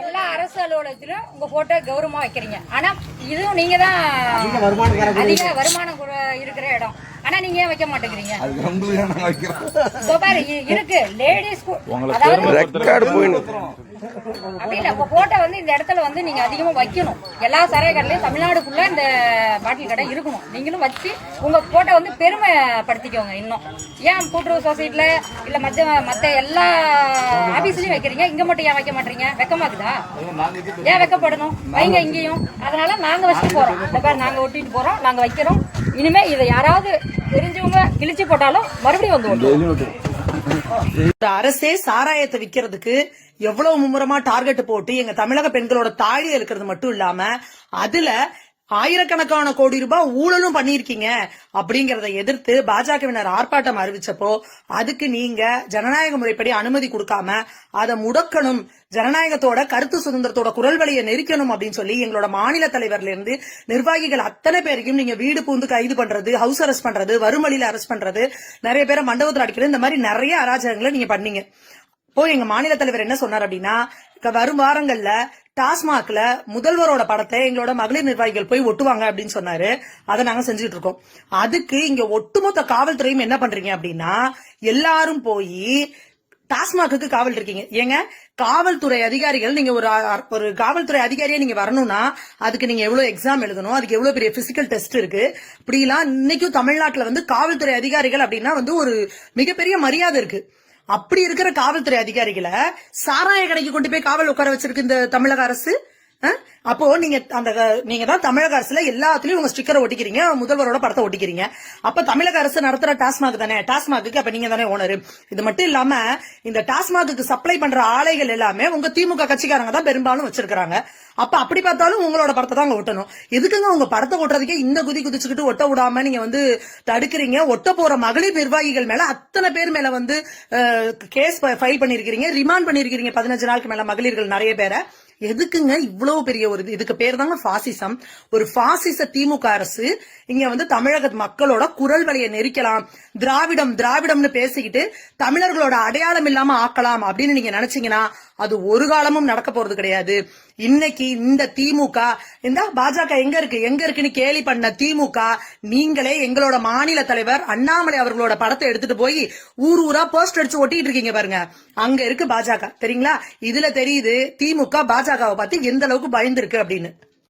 எல்லா அரசு அலுவலகத்திலும் உங்க போட்டோ கௌரவமா வைக்கிறீங்க. ஆனா இதுவும் நீங்க தான் அதிக வருமானம் குற- இருக்கிற இடம். ஆனா நீங்க ஏன் வைக்க மாட்டேங்கிறீங்க? இருக்கு. லேடிஸ் அதாவது ரெக்கார்டு போயிடும் அப்படி இல்ல உங்க போட்டோ வந்து இந்த இடத்துல வந்து நீங்க அதிகமா வைக்கணும். எல்லா சரைய கடையிலயும் தமிழ்நாடுக்குள்ள இந்த பாட்டில் கடை இருக்கணும். நீங்களும் வச்சு உங்க போட்டோ வந்து பெருமைப்படுத்திக்கோங்க இன்னும். ஏன் கூட்டுறவு சொசைட்டில இல்ல மத்த மத்த எல்லா ஆபீஸ்லயும் வைக்கிறீங்க? இங்க மட்டும் ஏன் வைக்க மாட்டீங்க? வெக்கமாக்குதா? ஏன் வெக்கப்படணும்? வைங்க இங்கேயும். அதனால நாங்க வச்சுட்டு போறோம். இந்த பேர் நாங்க ஒட்டிட்டு போறோம். நாங்க வைக்கிறோம். இனிமே இதை யாராவது தெரிஞ்சவங்க கிழிச்சு போட்டாலும் மறுபடியும் வந்து இந்த அரசே சாராயத்தை விக்கிறதுக்கு எவ்வளவு மும்முரமா டார்கெட் போட்டு எங்க தமிழக பெண்களோட தாழி இருக்கிறது மட்டும் இல்லாம அதுல ஆயிரக்கணக்கான கோடி ரூபாய் ஊழலும் பண்ணிருக்கீங்க அப்படிங்கறத எதிர்த்து பாஜகவினர் ஆர்ப்பாட்டம் அறிவிச்சப்போ அதுக்கு நீங்க ஜனநாயக முறைப்படி அனுமதி கொடுக்காம அதை முடக்கணும் ஜனநாயகத்தோட கருத்து சுதந்திரத்தோட குரல் வழியை நெரிக்கணும் அப்படின்னு சொல்லி எங்களோட மாநில தலைவர்ல இருந்து நிர்வாகிகள் அத்தனை பேரையும் நீங்க வீடு பூந்து கைது பண்றது ஹவுஸ் அரெஸ்ட் பண்றது வறுமொழியில அரெஸ்ட் பண்றது நிறைய பேரை மண்டபத்தில் அடிக்கிறது இந்த மாதிரி நிறைய அராஜகங்களை நீங்க பண்ணீங்க. இப்போ எங்க மாநில தலைவர் என்ன சொன்னார் அப்படின்னா வரும் வாரங்கள்ல டாஸ்மாக்ல முதல்வரோட படத்தை எங்களோட மகளிர் நிர்வாகிகள் போய் ஒட்டுவாங்க அப்படின்னு சொன்னாரு. அதை நாங்க செஞ்சுட்டு இருக்கோம். அதுக்கு இங்க ஒட்டுமொத்த காவல்துறையும் என்ன பண்றீங்க அப்படின்னா எல்லாரும் போய் டாஸ்மாக்கு காவல் இருக்கீங்க. ஏங்க காவல்துறை அதிகாரிகள் நீங்க ஒரு ஒரு காவல்துறை அதிகாரியா நீங்க வரணும்னா அதுக்கு நீங்க எவ்வளவு எக்ஸாம் எழுதணும் அதுக்கு எவ்வளவு பெரிய பிசிக்கல் டெஸ்ட் இருக்கு. இப்படிலாம் இன்னைக்கும் தமிழ்நாட்டுல வந்து காவல்துறை அதிகாரிகள் அப்படின்னா வந்து ஒரு மிகப்பெரிய மரியாதை இருக்கு. அப்படி இருக்கிற காவல்துறை அதிகாரிகளை சாராய கடைக்கு கொண்டு போய் காவல் உட்கார வச்சிருக்கு இந்த தமிழக அரசு? அப்போ நீங்க அந்த நீங்க தான் தமிழக அரசுல எல்லாத்துலயும் உங்க ஸ்டிக்கரை ஒட்டிக்கிறீங்க முதல்வரோட படத்தை ஒட்டிக்கிறீங்க. அப்ப தமிழக அரசு நடத்துற டாஸ்மாக் தானே? டாஸ்மாக்கு அப்ப நீங்க தானே ஓனர் இது மட்டும் இல்லாம இந்த டாஸ்மாக்கு சப்ளை பண்ற ஆலைகள் எல்லாமே உங்க திமுக கட்சிக்காரங்க தான் பெரும்பாலும் வச்சிருக்காங்க அப்ப அப்படி பார்த்தாலும் உங்களோட படத்தை தான் அங்க ஒட்டணும். எதுக்குங்க உங்க படத்தை ஒட்டுறதுக்கே இந்த குதி குதிச்சுக்கிட்டு ஒட்ட விடாம நீங்க வந்து தடுக்கிறீங்க? ஒட்ட போற மகளிர் நிர்வாகிகள் மேல அத்தனை பேர் மேல வந்து கேஸ் ஃபைல் பண்ணிருக்கீங்க ரிமாண்ட் பண்ணிருக்கீங்க பதினஞ்சு நாளுக்கு மேல மகளிர்கள் நிறைய பேரை. எதுக்குங்க இவ்வளவு பெரிய ஒரு இது? இதுக்கு பேர் தாங்க பாசிசம் ஒரு பாசிச திமுக அரசு இங்க வந்து தமிழக மக்களோட குரல் வலையை நெரிக்கலாம் திராவிடம் திராவிடம்னு பேசிக்கிட்டு தமிழர்களோட அடையாளம் இல்லாம ஆக்கலாம் அப்படின்னு நீங்க நினைச்சீங்கன்னா அது ஒரு காலமும் நடக்க போறது கிடையாது. இன்னைக்கு இந்த திமுக இந்த பாஜக எங்க இருக்கு? எங்க இருக்குன்னு கேலி பண்ண திமுக நீங்களே எங்களோட மாநில தலைவர் அண்ணாமலை அவர்களோட படத்தை எடுத்துட்டு போய் ஊர் ஊரா போஸ்ட் அடிச்சு ஒட்டிட்டு இருக்கீங்க பாருங்க. அங்க இருக்கு பாஜக. தெரியுங்களா? இதுல தெரியுது திமுக பாஜகவை பார்த்து எந்த அளவுக்கு பயந்துருக்கு அப்படின்னு.